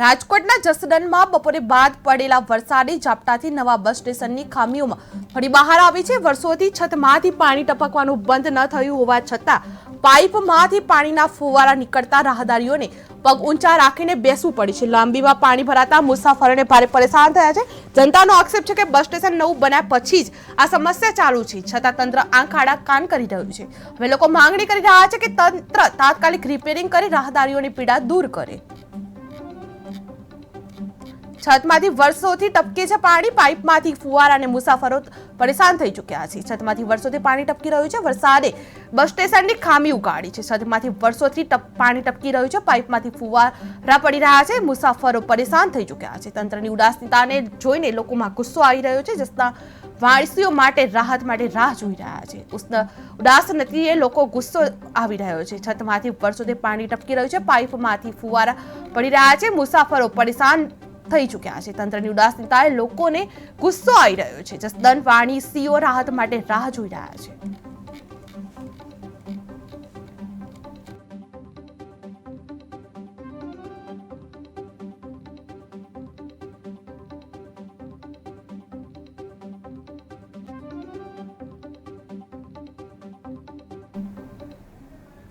રાજકોટના જસદનમાં બપોરે બાદ પડેલા વરસાદી ઝાપટાથી નવા બસ સ્ટેશનની ખામીઓમાં ફરી બહાર આવી છે. વર્ષોથી છતમાંથી પાણી ટપકવાનું બંધ ન થયું હોવા છતાં પાઇપમાંથી પાણીના ફુવારા નીકળતા રાહદારીઓને પગ ઊંચા રાખીને બેસવું પડે છે. લાંબીમાં પાણી ભરાતા મુસાફરોને ભારે પરેશાન થયા છે. જનતાનો આક્ષેપ છે કે બસ સ્ટેશન નવું બન્યા પછી જ આ સમસ્યા ચાલુ છે. છતાં તંત્ર આંખ આડા કાન કરી રહ્યું છે. હવે લોકો માંગણી કરી રહ્યા છે કે તંત્ર તાત્કાલિક રિપેરિંગ કરી રાહદારીઓની પીડા દૂર કરે. છતમાંથી વર્ષોથી ટપકે છે પાણી. પાઇપમાંથી ફુવારા અને મુસાફરો પરેશાન થઈ ચૂક્યા છે. છતમાંથી વર્ષોથી પાણી ટપકી રહ્યું છે. વરસાદે બસ સ્ટેશનની ખામી ઉગાડી છે. છતમાંથી વર્ષોથી પાણી ટપકી રહ્યું છે. પાઇપમાંથી ફુવારા પડી રહ્યા છે. મુસાફરો પરેશાન થઈ ચૂક્યા છે. તંત્રની ઉદાસીનતાને જોઈને લોકોમાં ગુસ્સો આવી રહ્યો છે, જસના વારસીઓ માટે, રાહત માટે રાહ જોઈ રહ્યા છે. ઉદાસ નદીએ લોકો ગુસ્સો આવી રહ્યો છે. છતમાંથી વર્ષોથી પાણી ટપકી રહ્યું છે. પાઇપમાંથી ફુવારા પડી રહ્યા છે. મુસાફરો પરેશાન થઈ ચૂક્યા છે. તંત્રની ઉદાસીનતાએ લોકોને ગુસ્સો આવી રહ્યો છે. જસદન વાણી, સીઓ રાહત માટે રાહ જોઈ રહ્યા છે.